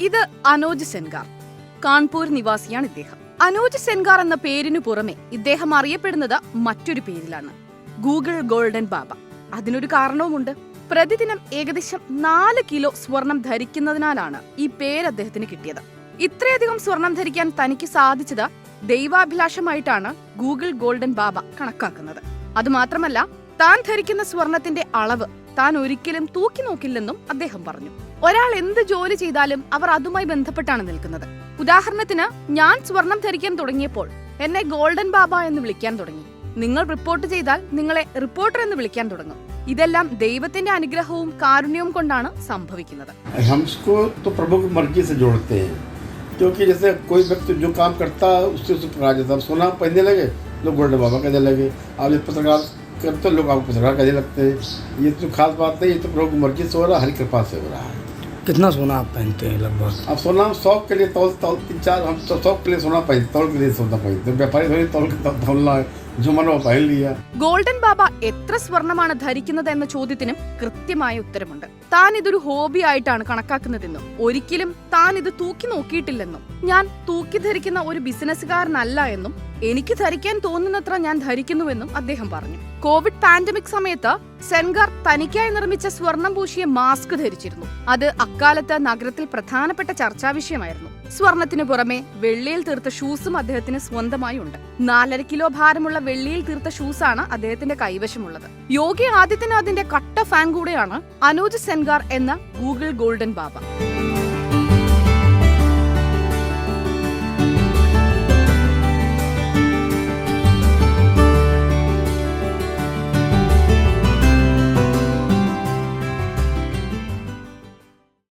ഇത് അനോജ് സെൻഗാർ കാൺപൂർ നിവാസിയാണ് ഇദ്ദേഹം. അനോജ് സെൻഗാർ എന്ന പേരിനു പുറമെ ഇദ്ദേഹം അറിയപ്പെടുന്നത് മറ്റൊരു പേരിലാണ് ഗൂഗിൾ ഗോൾഡൻ ബാബ. അതിനൊരു കാരണവുമുണ്ട്. പ്രതിദിനം ഏകദേശം നാല് കിലോ സ്വർണം ധരിക്കുന്നതിനാലാണ് ഈ പേര് അദ്ദേഹത്തിന് കിട്ടിയത്. ഇത്രയധികം സ്വർണം ധരിക്കാൻ തനിക്ക് സാധിച്ചത് ദൈവാഭിലാഷമായിട്ടാണ് ഗൂഗിൾ ഗോൾഡൻ ബാബ കണക്കാക്കുന്നത്. അതുമാത്രമല്ല താൻ ധരിക്കുന്ന സ്വർണത്തിന്റെ അളവ് താൻ ഒരിക്കലും തൂക്കി നോക്കില്ലെന്നും അദ്ദേഹം പറഞ്ഞു. ഒരാൾ എന്ത് ജോലി ചെയ്താലും അവർ അതുമായി ബന്ധപ്പെട്ടാണ് നിൽക്കുന്നത് ഉദാഹരണത്തിന് ഞാൻ സ്വർണം ധരിക്കാൻ തുടങ്ങിയപ്പോൾ എന്നെ ഗോൾഡൻ ബാബ എന്ന് വിളിക്കാൻ തുടങ്ങി നിങ്ങൾ റിപ്പോർട്ട് ചെയ്താൽ നിങ്ങളെ റിപ്പോർട്ടർ എന്ന് വിളിക്കാൻ തുടങ്ങും ഇതെല്ലാം ദൈവത്തിന്റെ അനുഗ്രഹവും കാരുണ്യവും കൊണ്ടാണ് സംഭവിക്കുന്നത് हमको तो प्रभु की मर्जी से जोड़ते हैं क्योंकि जैसे कोई व्यक्ति जो काम करता है उससे उससे प्रकार जाता है सोना पहनने लगे लोग गोल्डन बाबा कहने लगे आप ये पत्रकार करते लोग आपको पत्रकार कहने लगते हैं ये तो खास बात नहीं ये तो प्रभु की मर्जी से हो रहा है हरी कृपा से हो रहा है कितना सोना आप पहनते हैं लगभग अब सोना हम शौक के लिए तौल तौल तीन चार हम तो शौक के लिए सोना पहनते तौल के लिए सोना पहनते व्यापारी थोड़ी तौल के तौल- तौलना है जो मन वो पहन लिया ഗോൾഡൻ ബാബ എത്ര സ്വർണമാണ് ധരിക്കുന്നത് എന്ന ചോദ്യത്തിനും കൃത്യമായ ഉത്തരമുണ്ട് താൻ ഇതൊരു ഹോബി ആയിട്ടാണ് കണക്കാക്കുന്നതെന്നും ഒരിക്കലും താൻ ഇത് തൂക്കി നോക്കിയിട്ടില്ലെന്നും ഞാൻ തൂക്കി ധരിക്കുന്ന ഒരു ബിസിനസ്സുകാരനല്ല എന്നും എനിക്ക് ധരിക്കാൻ തോന്നുന്നത്ര ഞാൻ ധരിക്കുന്നുവെന്നും അദ്ദേഹം പറഞ്ഞു. കോവിഡ് പാൻഡമിക് സമയത്ത് സെൻഗർ തനിക്കായി നിർമ്മിച്ച സ്വർണം പൂശിയ മാസ്ക് ധരിച്ചിരുന്നു. അത് അക്കാലത്ത് നഗരത്തിൽ പ്രധാനപ്പെട്ട ചർച്ചാ വിഷയമായിരുന്നു. സ്വർണത്തിന് പുറമെ വെള്ളിയിൽ തീർത്ത ഷൂസും അദ്ദേഹത്തിന് സ്വന്തമായി ഉണ്ട്. നാലര കിലോ ഭാരമുള്ള വെള്ളിയിൽ തീർത്ത ഷൂസാണ് അദ്ദേഹത്തിന്റെ കൈവശമുള്ളത്. യോഗി ആദിത്യനാഥിന്റെ കട്ട ഫാൻ കൂടെയാണ് അനൂജ് സെൻഗാർ എന്ന ഗൂഗിൾ ഗോൾഡൻ ബാബ.